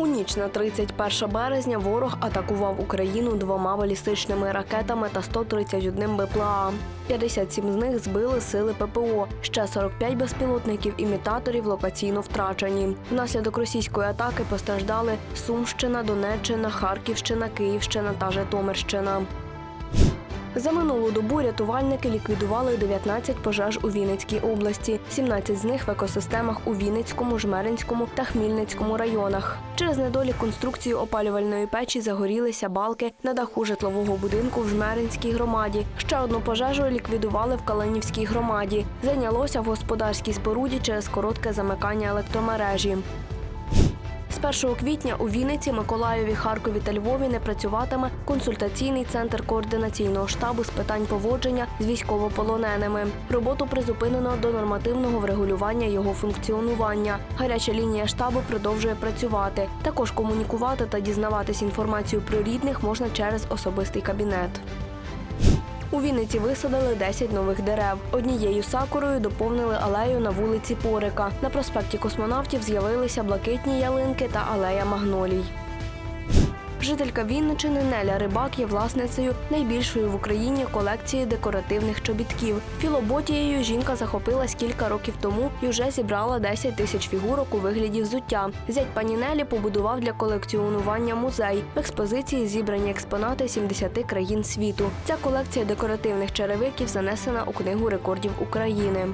У ніч на 31 березня ворог атакував Україну двома балістичними ракетами та 131 БПЛА. 57 з них збили сили ППО. Ще 45 безпілотників імітаторів локаційно втрачені. Внаслідок російської атаки постраждали Сумщина, Донеччина, Харківщина, Київщина та Житомирщина. За минулу добу рятувальники ліквідували 19 пожеж у Вінницькій області, 17 з них в екосистемах у Вінницькому, Жмеринському та Хмільницькому районах. Через недолік конструкції опалювальної печі загорілися балки на даху житлового будинку в Жмеринській громаді. Ще одну пожежу ліквідували в Калинівській громаді. Зайнялося в господарській споруді через коротке замикання електромережі. З 1 квітня у Вінниці, Миколаєві, Харкові та Львові не працюватиме консультаційний центр координаційного штабу з питань поводження з військовополоненими. Роботу призупинено до нормативного врегулювання його функціонування. Гаряча лінія штабу продовжує працювати. Також комунікувати та дізнаватись інформацію про рідних можна через особистий кабінет. Вінниці висадили 10 нових дерев. Однією сакурою доповнили алею на вулиці Порика. На проспекті космонавтів з'явилися блакитні ялинки та алея магнолій. Жителька Вінничини Неля Рибак є власницею найбільшої в Україні колекції декоративних чобітків. Філоботією жінка захопилась кілька років тому і вже зібрала 10 тисяч фігурок у вигляді взуття. Зять пані Нелі побудував для колекціонування музей. В експозиції зібрані експонати 70 країн світу. Ця колекція декоративних черевиків занесена у книгу рекордів України.